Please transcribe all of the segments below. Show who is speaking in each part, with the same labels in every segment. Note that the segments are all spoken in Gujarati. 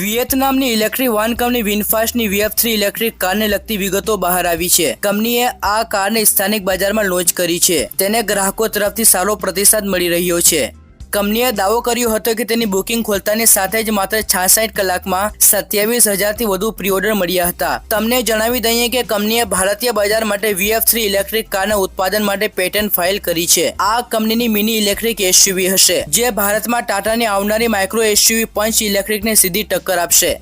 Speaker 1: વિયેતનામની ઇલેક્ટ્રિક વાહન કંપની વિનફાસ્ટની વીએફ થ્રી ઇલેક્ટ્રિક કારને લગતી વિગતો બહાર આવી છે. કંપનીએ આ કારને સ્થાનિક બજારમાં લોન્ચ કરી છે. તેને ગ્રાહકો તરફથી સારો પ્રતિસાદ મળી રહ્યો છે. કંપનીએ દાવો કર્યો હતો કે તેની બુકિંગ ખોલતાની સાથે જ માત્ર છાસઠ કલાકમાં સત્યાવીસ હજારથી વધુ પ્રી ઓર્ડર મળ્યા હતા. તમને જણાવી દઈએ કે કંપનીએ ભારતીય બજાર માટે વીએફ થ્રી ઇલેક્ટ્રિક કારના ઉત્પાદન માટે પેટન્ટ ફાઇલ કરી છે. આ કંપનીની મિની ઇલેક્ટ્રિક એસયુવી હશે, જે ભારતમાં ટાટાની આવનારી માઇક્રો એસયુવી પંચ ઇલેક્ટ્રિકને સીધી ટક્કર આપશે.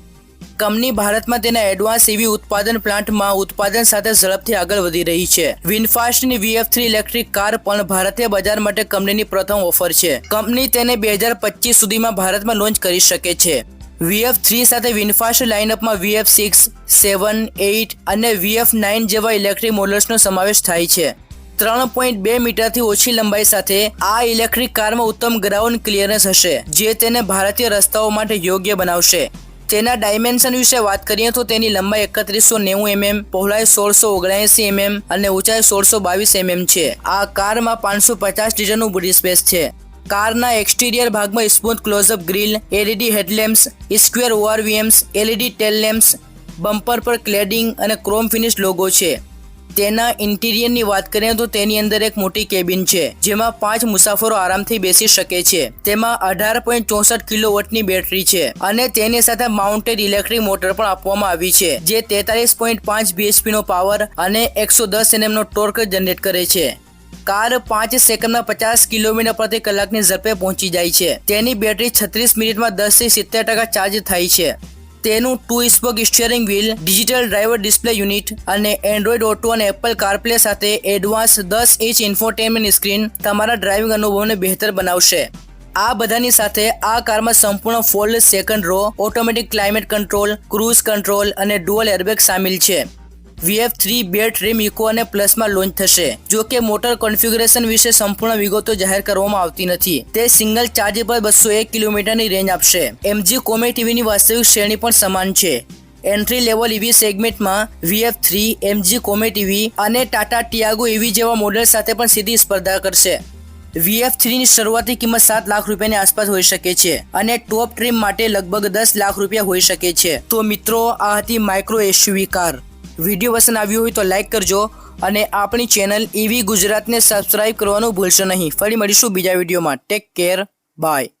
Speaker 1: કંપની ભારતમાં તેના એડવાન્સ ઈવી ઉત્પાદન પ્લાન્ટમાં ઉત્પાદન સાથે ઝડપથી આગળ વધી રહી છે. વિનફાસ્ટની વીએફ થ્રી ઇલેક્ટ્રિક કાર પણ ભારતીય બજાર માટે કંપનીની પ્રથમ ઓફર છે. કંપની તેને બે હજાર પચીસ સુધીમાં ભારતમાં લોન્ચ કરી શકે છે. વીએફ થ્રી સાથે વિનફાસ્ટ લાઇનઅપમાં વીએફ સિક્સ, સેવન, એઇટ અને વીએફ નાઇન જેવા ઇલેક્ટ્રિક મોડલ્સનો સમાવેશ થાય છે. ત્રણ પોઈન્ટ બે મીટરથી ઓછી લંબાઈ સાથે આ ઇલેક્ટ્રિક કારમાં ઉત્તમ ગ્રાઉન્ડ ક્લિયરન્સ હશે, જે તેને ભારતીય રસ્તાઓ માટે યોગ્ય બનાવશે. તેના ડાયમેન્શન વિશે વાત કરીએ તો તેની લંબાઈ એકત્રીસો નેવું એમએમ, પહોળાઈ સોળસો ઓગણસી એમએમ અને ઊંચાઈ સોળસો બાવીસ એમએમ છે. આ કારમાં પાંચસો પચાસ લીટરનું બુડી સ્પેસ છે. કારના એક્સટીરિયર ભાગમાં smooth close up grille, LED headlamps, square ORVMs, LED tail lamps bumper પર ક્લેડિંગ અને ક્રોમ ફિનિશ લોગો છે. તેના ઇન્ટિરિયરની વાત કરીએ તો તેની અંદર એક મોટી કેબિન છે, જેમાં પાંચ મુસાફરો આરામથી બેસી શકે છે. તેમાં અઢાર પોઈન્ટ ચોસઠ કિલો વોટની બેટરી છે અને તેની સાથે માઉન્ટેડ ઇલેક્ટ્રિક મોટર પણ આપવામાં આવી છે, જે તેતાલીસ પોઈન્ટ પાંચ બીએચપી નો પાવર અને એકસો દસ એનએમ નો ટોર્ક જનરેટ કરે છે. કાર પાંચ સેકન્ડમાં પચાસ કિલોમીટર પ્રતિ કલાકની ઝડપે પહોંચી જાય છે. તેની બેટરી છત્રીસ મિનિટમાં દસથી સિત્તેર ટકા ચાર્જ થાય છે. તેનું two spoke steering wheel, digital driver display unit અને એન્ડ્રોઇડ ઓટો અને એપલ કારપ્લે સાથે એડવાન્સ દસ ઇંચ ઇન્ફોટેનમેન્ટ સ્ક્રીન તમારા ડ્રાઇવિંગ અનુભવને બહેતર બનાવશે. આ બધાની સાથે આ કારમાં સંપૂર્ણ fold second row automatic climate control cruise control અને ડુઅલ એરબેગ સામેલ છે. વીએફ થ્રી બે ટ્રીમ ઇકો અને પ્લસમાં લોન્ચ થશે. જો કે મોટર કોન્ફિગરેશન વિશે સંપૂર્ણ વિગતો જાહેર કરવામાં આવતી નથી. તે સિંગલ ચાર્જ પર બસો એક કિલોમીટરની રેન્જ આપશે. એમજી કોમે ટીવીની વાસ્તવિક શ્રેણી પણ સમાન છે. એન્ટ્રી લેવલ ઈવી સેગમેન્ટમાં VF three, MG Comet EV અને ટાટા ટિયાગો ઇવી જેવા મોડેલ સાથે પણ સીધી સ્પર્ધા કરશે. વીએફ થ્રીની શરૂઆતી કિંમત સાત લાખ રૂપિયાની આસપાસ હોઈ શકે છે અને ટોપ ટ્રીમ માટે લગભગ દસ લાખ રૂપિયા હોઈ શકે છે. તો મિત્રો, આ હતી માઇક્રો એસયુવી કાર વીડિયો પસંદ આવ્યો હોય તો લાઈક કરજો અને આપણી ચેનલ ઈવી ગુજરાતને સબસ્ક્રાઇબ કરવાનું ભૂલશો નહીં. ફરી મળીશું બીજા વિડીયોમાં. Take care bye